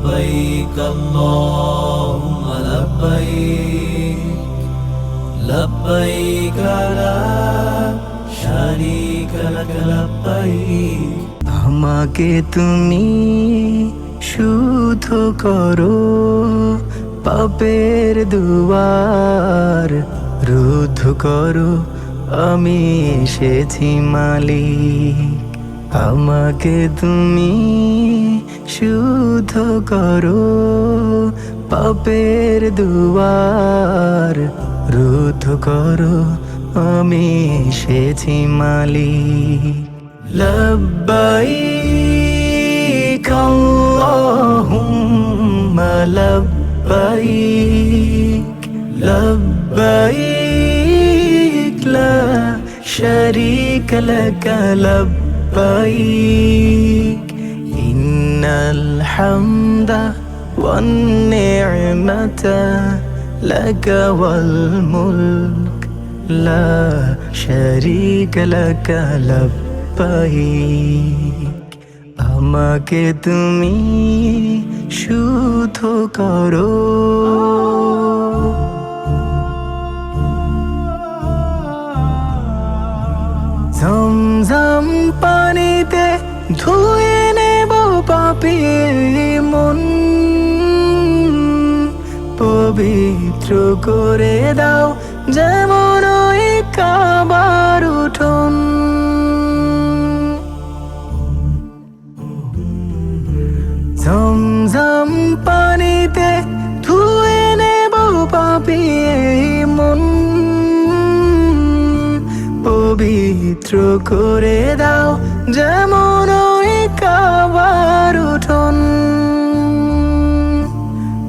لبيك اللهم لبيك لبيك لا شريك لك لبيك আমাকে তুমি শুদ্ধ করো পাপের দুয়ার রুদ্ধ করো আমি এসেছি মালিক আমাকে তুমি শুদ্ধ করো পাপের দুয়ার রুদ্ধ করো, আমি সেছি মালি লব্বাই আল্লাহুম্মা লব্বাই লব্বাই লা শরীক لبيك إن الحمد والنعمة لك والملك لا شريك لك لبيك আমাকে তুমি শুদ্ধ করো ঝমঝম পানিতে ধুয়ে নেব পাপি মন। পবিত্র করে দাও যেমন ওই কাবার উঠোন। পবিত্র করে দাও, যেমন ওই কাবার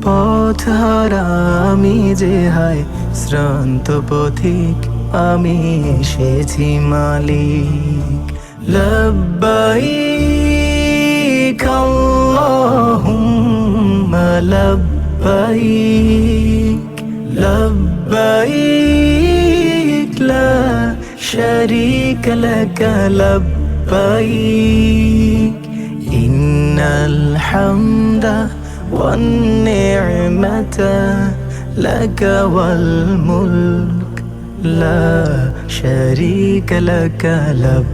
পথ হারা আমি যে হায়, শ্রান্ত পথিক আমি এসেছি মালিক। লব্বাই আল্লাহুম্মা লব্বাই شريك لك لبيك إن الحمد والنعمة لك والملك لا شريك لك لبيك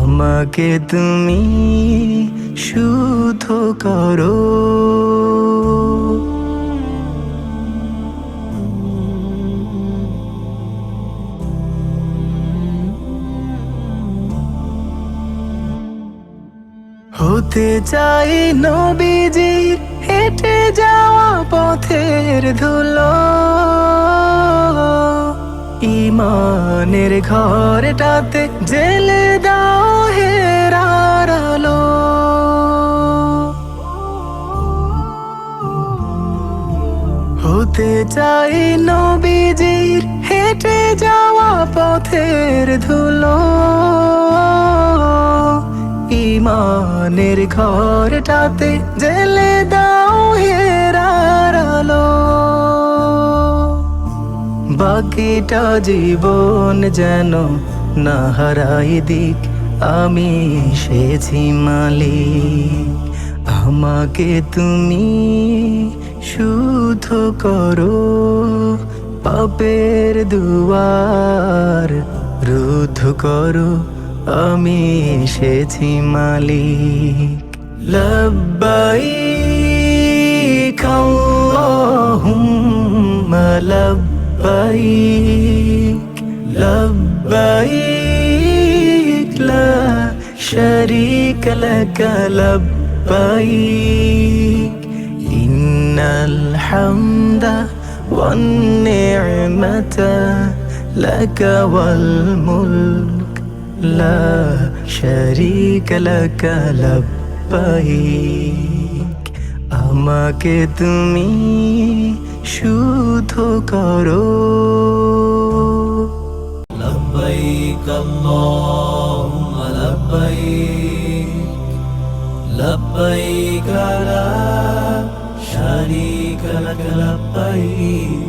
আমাকে তুমি শুদ্ধ করো হতে চাই নবীজির হেঁটে যাওয়া পথের ধুলো। ইমানের ঘরটাতে জেলে দাও হেরার আলো। হতে চাই নবীজির হেঁটে যাওয়া পথের ধুলো। ইমানের ঘরটাতে জেলে দাও হেরার বাকিটা জীবন যেন না হারাই দিক, আমি এসেছি মালিক। আমাকে তুমি শুদ্ধ করো, পাপের দুয়ার রুদ্ধ করো। আমি এসেছি মালিক। لبيك اللهم لبيك لبيك لا شريك لك لبيك إن الحمد والنعمة لك والملك لا شريك لك لبيك আমাকে তুমি শুদ্ধ করো لبيك اللهم لبيك لبيك لا شريك لك لبيك